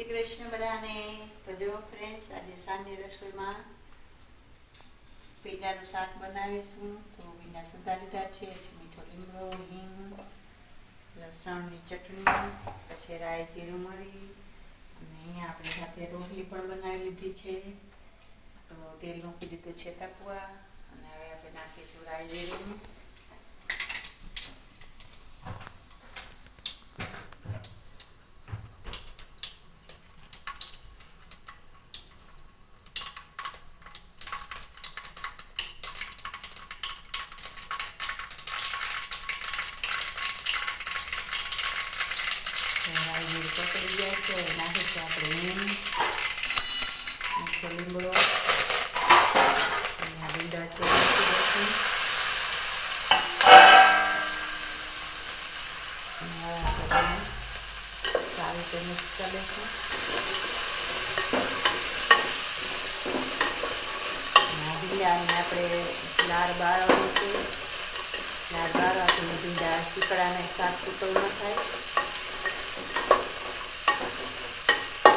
શ્રી કૃષ્ણ બધાને. તો જો ફ્રેન્ડ્સ આજે સાંજની રસોઈમાં પીંડાનું શાક બનાવીશું. તો પીંડા સુધા લીધા છે. મીઠો લીમડો, હિંગ, લસણની ચટણી, પછી રાઈ, જીરું, મરી, અને અહીંયા આપણે સાથે રોટલી પણ બનાવી લીધી છે. તો તેલ મૂકી દીધું છે તપવા અને હવે આપણે નાખીશું રાય જીરું. રાઈ પકડી જાય છે નાખીશું આપણે હિંગ મીઠો લીમડો લીંડા છે નાખી દઈશું સારી રીતે મિક્સ કરી આ ભીંડાને આપણે લાર બાળવાનું છે લાર બાળવાથી ભીંડા ચીકડાને શાક ચીકડું ન થાય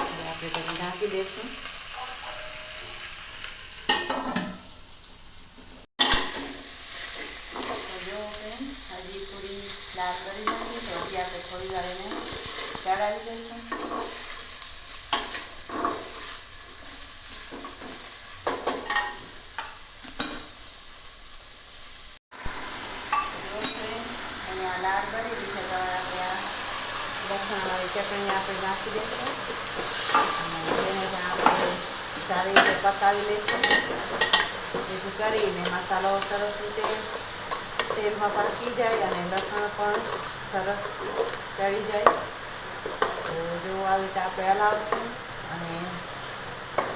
હવે આપણે તેને ઢાંકી દઈશું. હજી થોડી લાલ કરી નાખી તો આપણે થોડી વાર એને ચડાવી દઈશું. લાલ બની ગઈ છે તો હવે આપણે આ લસણવાળી ચટણી આપણે નાખી દઈશું અને તેને પણ આપણે સારી રીતે પકાવી લઈશું જેથી કરીને મસાલો સરસ રીતે તેલમાં પાકી જાય અને લસણ પણ સરસ ચડી જાય તો જો આવી રીતે આપણે હલાવશું અને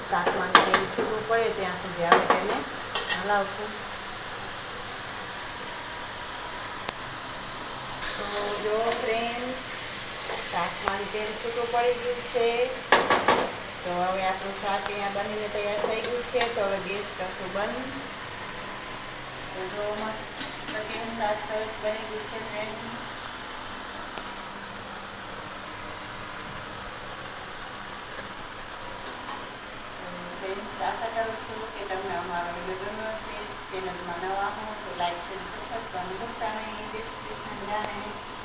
શાકમાં તેલ છૂટું પડે ત્યાં સુધી આપણે તેને હલાવશું તો જો ફ્રેન્ડ શાકમાં તેલ છૂટું પડી ગયું છે. તો હવે આપણું શાક અહીંયા બનીને તૈયાર થઈ ગયું છે. તો હવે ગેસ કરશું બંધ. તો જો મસ્ત કેવું શાક સરસ બની ગયું છે ફ્રેન્ડ્સ આશા કરું છું કે તમને અમારો વીડિયો ગમ્યો હશે. ચેનલમાં નવા હો તો લાઈક શેર સબસ્ક્રાઈબ કરવાનું ભૂલતા નહીં. જય શ્રી